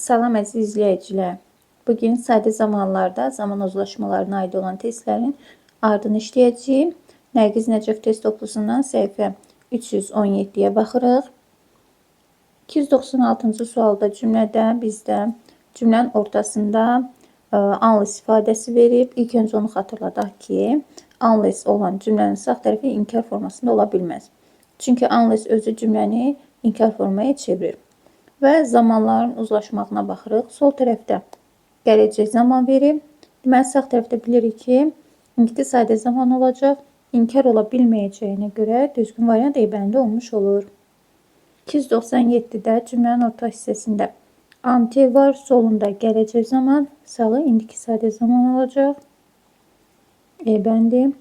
Salam əziz izləyicilər. Bugün sadə zamanlarda zaman uzlaşmalarına aid olan testlərin ardını işləyəcəyik. Nərgiz Nəcəf test toplusundan səhifə 317-yə baxırıq. 296-cı sualda cümlədə bizdə cümlənin ortasında ə, unless ifadəsi verib. İlk öncə onu xatırladaq ki, unless olan cümlənin sağ tərəfi inkar formasında ola bilməz. Çünki unless özü cümləni inkar formaya çevirir. Və zamanların uzlaşmağına baxırıq. Sol tərəfdə gələcək zaman verib. Deməli, sağ tərəfdə bilirik ki, indiki sadə zaman olacaq. İnkar ola bilməyəcəyinə görə düzgün variant E bəndə olmuş olur. 297-də cümlənin orta hissəsində anti var, solunda gələcək zaman, sağı indiki sadə zaman olacaq. E bəndi.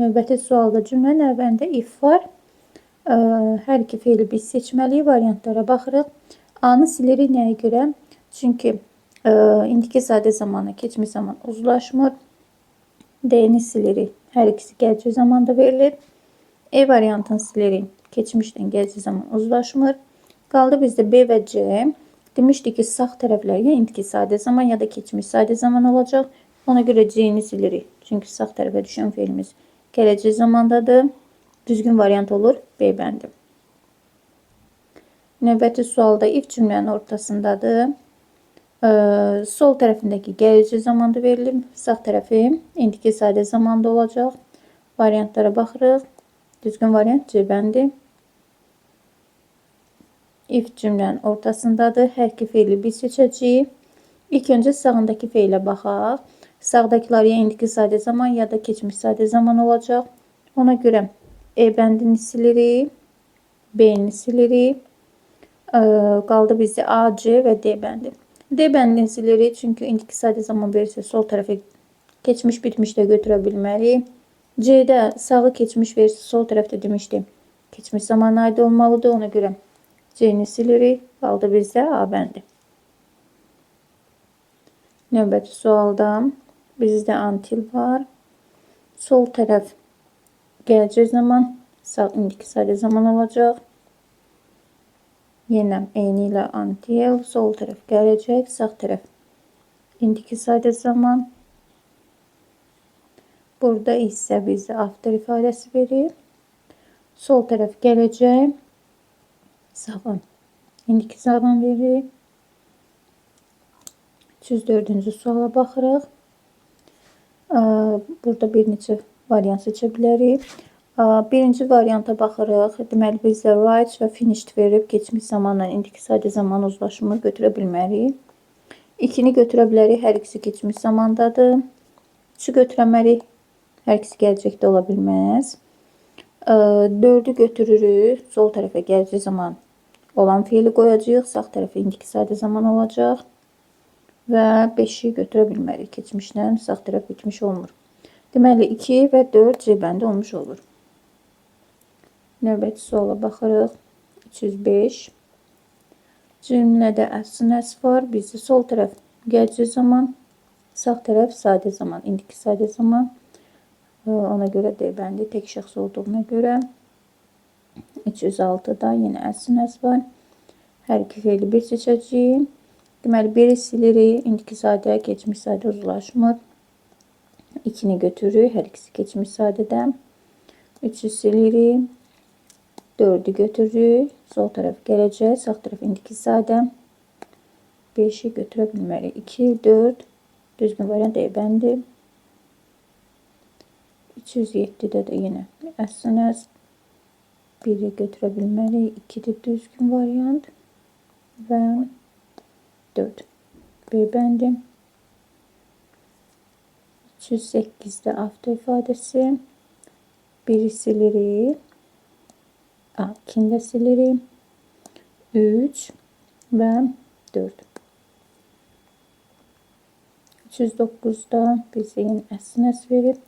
Növbəti sualda cümlənin əvvəlində if var. Hər iki feili biz seçməliyik. Variantlara baxırıq. A-nı silirik nəyə görə? Çünki ə, indiki sadə zamanla keçmiş zaman uzlaşmır. D-ni silirik. Hər ikisi gələcək zamanda verilir. E variantını silirik. Keçmişdən gələcək zaman uzlaşmır. Qaldı bizdə B və C. Demişdik ki, sağ tərəflər ya indiki sadə zaman ya da keçmiş sadə zaman olacaq. Ona görə C-ni silirik. Çünki sağ tərəfə düşən feilimiz gələcək zamandadır. Düzgün variant olur B bəndi. Növbəti sualda if cümlənin ortasındadır. Ee, sol tərəfindəki gələcək zamanda verilir. Sağ tərəfi indiki sadə zamanda olacaq. Variantlara baxırıq. Düzgün variant C. If cümlənin ortasındadır. Hər iki feili biz seçəcəyik. İlk öncə sağındakı feilə baxaq. Sağdakılar ya indiki sadə zaman ya da keçmiş sadə zaman olacaq. Ona görə E bəndini silirik. B-ni silirik. Ee, qaldı bizdə A, C və D bəndi. D bəndini silirik çünki indiki sadə zaman verirsə sol tərəfə keçmiş bitmiş də götürə bilmərik. C-də sağı keçmiş verirsə sol tərəfdə demişdim. Keçmiş zamana aid olmalıdır. Ona görə C-ni silirik. Qaldı bizdə A bəndi. Növbəti sualda bizdə antil var. Sol tərəf gələcək zaman, sağ indiki sadə zaman olacaq. Yenə eyni ilə antil, sol tərəf gələcək, sağ tərəf indiki sadə zaman. Burada isə bizə after ifadəsi verir. Sol tərəf gələcək, sağa indiki zaman verir. 304-cü suala baxırıq. Burada bir neçə variant seçə bilərik. Birinci varianta baxırıq. Deməli bizdə right və finished verib keçmiş zamanla indiki sadə zaman uzlaşımı götürə bilmərik. İkini götürə bilərik. Hər ikisi keçmiş zamandadır. Üçü götürəmərik. Hər ikisi gələcəkdə ola bilməz. Dördü götürürük. Sol tərəfə gələcək zaman olan feili qoyacağıq. Sağ tərəfə indiki sadə zaman olacaq. Və 5-i götürə bilmərik. Keçmişdən sağ tərəf bitmiş olmur. Deməli 2 və 4 C bəndi olmuş olur. Növbəti suala baxırıq. 305. Cümlədə əs-nəs var. Bizdə sol tərəf gələcək zaman, sağ tərəf sadə zaman, indiki sadə zaman. Ona görə D bəndi tək şəxs olduğuna görə 306-da yenə əs-nəs var. Hər iki feili bir seçəcəyik. Deməli, biri silirik. İndiki sadə, keçmiş sadə uzlaşmır. İkini götürürük. Hər ikisi keçmiş sadədə. Üçü silirik. Dördü götürürük. Sol tərəf gələcək. Sağ tərəf indiki sadə. Beşi götürə bilmərik. 2, 4. Düzgün variant E bəndi. 307-də də yenə əsliniz biri götürə bilmərik. 2 də düzgün variant. Və 4. B bəndi. 308'de hafta ifadesi. Biri silirik. A, ikini de silirik. 3 və 4. 309-da bizə yenə əsnəs verib.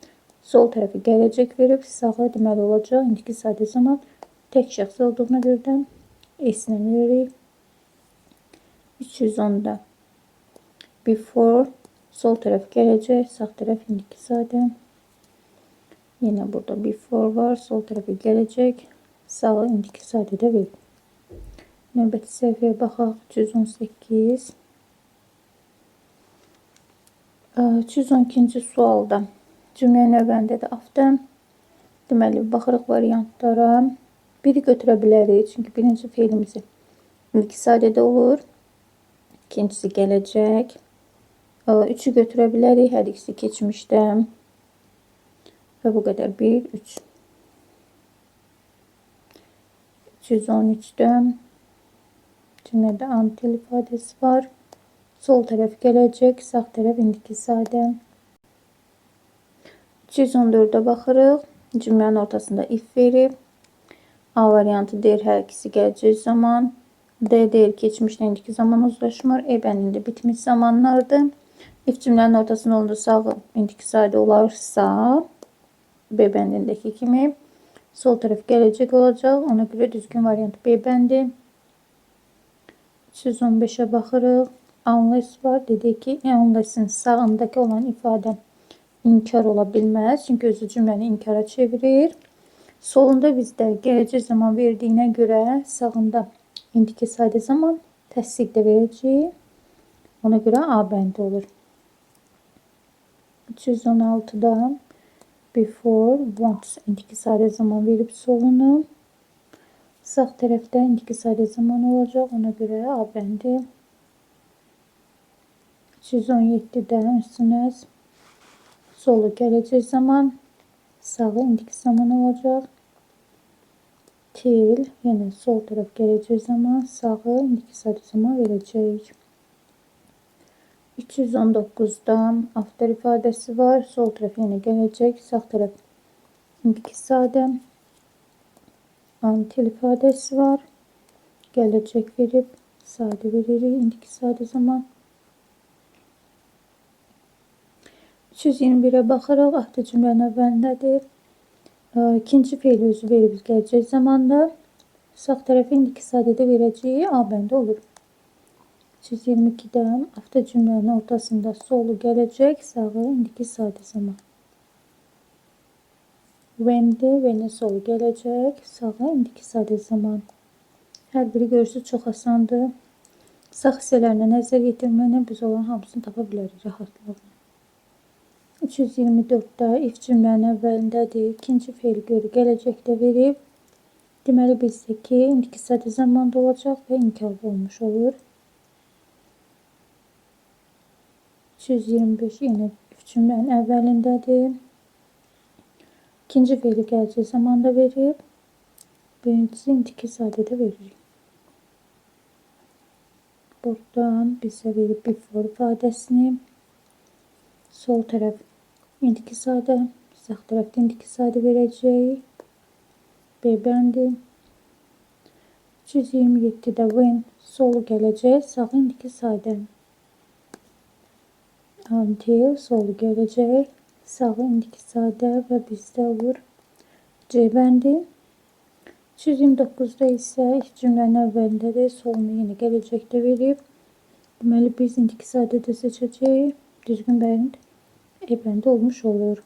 Sol tərəfi gələcək verib. Sağa deməli olacaq. İndiki sadə zaman tək şəxs olduğuna görə S-nə veririk. 310'da before sol taraf gelecek sağ taraf indiki zaten yine burada before var sol tarafı gelecek sağa indiki sədədə verir. Növbəti səhifəyə baxaq. 318 312-ci sualda cümlə növbəndədir. Afdə deməli baxırıq variantlara. Biri götürə bilərik, çünki birinci feilimizi ilk sadədə olur. İkincisi gələcək. Üçü götürə bilərik, hər ikisi keçmişdə. Və bu qədər. 1, 3. 313'də cümlədə antil ifadəsi var. Sol tərəf gələcək, sağ tərəf indiki sadə. 214'ə baxırıq. Cümlənin ortasında if verib. A variantı deyir hər ikisi gələcək zaman. D deyir keçmişlə indiki zaman uzlaşmır. E bəndində bitmiş zamanlardır. If cümlənin ortasında olanda sağ indiki sadə olarsa B bəndindəki kimi sol tərəf gələcək olacaq. Ona görə düzgün variant B bəndi. 315'ə baxırıq. Unless var. Dedi ki, unless'in sağındakı olan ifadə inkar ola bilməz. Çünki özü cümləni inkara çevirir. Solunda bizdə gələcək zaman verdiyinə görə sağında indiki sadə zaman təsdiq də verəcəyik. Ona görə A bəndi olur. 316'da before wants indiki sadə zaman verib solunu. Sağ tərəfdə indiki sadə zaman olacaq. Ona görə A bəndi. 317'də üstünə solu gələcək zaman, sağı indiki zaman olacaq. Til yenə sol tərəf gələcək zaman, sağı indiki sadə zaman verəcəyik. 319'da after ifadəsi var. Sol tərəf yenə gələcək, sağ tərəf indiki sadə. Antil ifadəsi var. Gələcək verib, sadə veririk, indiki sadə zaman. 321'ə baxırıq. Ahdə cümlənin İkinci feil özü verib gələcək zamanda. Sağ tərəfi indiki sadədə verəcəyi A bəndə olur. 322'də ahdə cümlənin ortasında solu gələcək, sağı indiki sadə zaman. When'di, when'in solu gələcək, sağı indiki sadə zaman. Hər biri görürsünüz çox asandır. Sağ hissələrinə nəzər yetirməklə biz olan hamısını tapa bilərik rahatlıqla. 324'də if cümlənin əvvəlindədir. İkinci feil görü gələcəkdə verib. Deməli bizdəki indiki sadə zamanda olacaq və inkar olmuş olur. 325 yenə if cümlənin əvvəlindədir. İkinci feili gələcək zamanda verib. Birincisi indiki sadədə veririk. Buradan bizə verib before ifadəsini. Sol tərəf indiki sadə, sağ tərəfdə indiki sadə verəcəyik. B bəndi. 327-də when solu gələcək, sağ indiki sadə. Until solu gələcək, sağ indiki sadə və bizdə olur C bəndi. 329'da isə ilk cümlənin əvvəlindədir, solunu yenə gələcəkdə verib. Deməli biz indiki sadədə seçəcəyik. Düzgün bənd E bəndi olmuş olur.